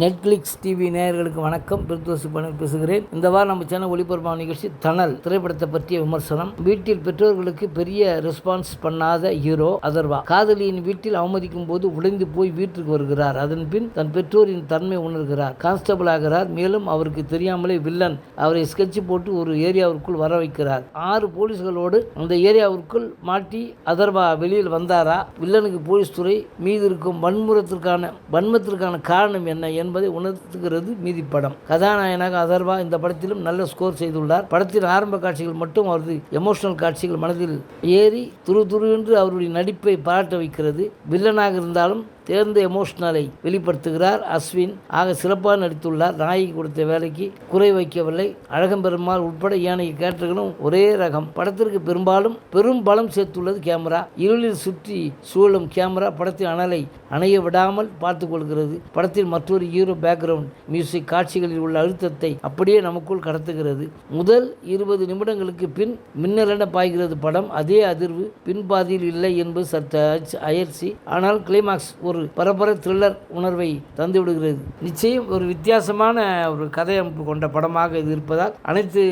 Netflix TV நேயர்களுக்கு வணக்கம். பிரித்தோசி பணம் பேசுகிறேன். இந்த வாரம் நம்ம சேனல் ஒளிபரப்பான நிகழ்ச்சி தணல் திரைப்படத்தை பற்றிய விமர்சனம். வீட்டில் பெற்றோர்களுக்கு பெரிய ரெஸ்பான்ஸ் பண்ணாத ஹீரோ அதர்வா. காதலியின் வீட்டில் அவமதிக்கும் போது உடைந்து போய் வீட்டுக்கு வருகிறார். அதன் பின் தன் பெற்றோரின் தன்மை உணர்கிறார். கான்ஸ்டபிள் ஆகிறார். மேலும் அவருக்கு தெரியாமலே வில்லன் அவரை ஸ்கெட்ச் போட்டு ஒரு ஏரியாவிற்குள் வர வைக்கிறார். ஆறு போலீஸ்களோடு அந்த ஏரியாவிற்குள் மாட்டி அதர்வா வெளியில் வந்தாரா? வில்லனுக்கு போலீஸ் துறை மீது இருக்கும் வன்முறத்திற்கான வன்மத்திற்கான காரணம் என்ன என்பதை உணர்த்துகிறது மீதி படம். கதாநாயகனாக அதர்வா இந்த படத்திலும் நல்ல ஸ்கோர் செய்துள்ளார். படத்தின் ஆரம்ப காட்சிகள் மட்டும் அவரது எமோஷனல் காட்சிகள் மனதில் ஏறி துரு துரு என்று அவருடைய நடிப்பை பாராட்ட வைக்கிறது. வில்லனாக இருந்தாலும் தேர்ந்த எமோஷனலை வெளிப்படுத்துகிறார் அஸ்வின். ஆக சிறப்பாக நடித்துள்ளார். நாயகி கொடுத்த வேலைக்கு குறை வைக்கவில்லை. அழகம்பெருமாள் உட்பட ஏனைய கேரக்டர்களும் ஒரே ரகம். படத்திற்கு பெரும்பாலும் பெரும் பலம் சேர்த்துள்ளது கேமரா. இருளில் சுற்றி சூழும் கேமரா. படத்தின் அனலை அணைய விடாமல் பார்த்து கொள்கிறது. படத்தில் மற்றொரு ஹீரோ பேக்ரவுண்ட் மியூசிக் காட்சிகளில் உள்ள அழுத்தத்தை அப்படியே நமக்குள் கடத்துகிறது. முதல் இருபது நிமிடங்களுக்கு பின் மின்னலென பாய்கிறது படம். அதே அதிர்வு பின்பாதியில் இல்லை என்பது சற்று அயற்சி ஆனால் கிளைமாக்ஸ் ஒரு ஒரு பரபர த்ரில்லர் உணர்வை தந்துவிடுகிறது. நிச்சயம் ஒரு வித்தியாசமான ஒரு கதையமைப்பு கொண்ட படமாக இது இருப்பதால் அனைத்து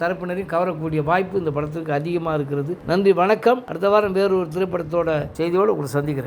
தரப்பினரையும் கவரக்கூடிய வாய்ப்பு இந்த படத்திற்கு அதிகமாக இருக்கிறது. நன்றி வணக்கம். அடுத்த வாரம் வேறு ஒரு திரைப்படத்தோட செய்தியோடு உங்களை சந்திக்கிறேன்.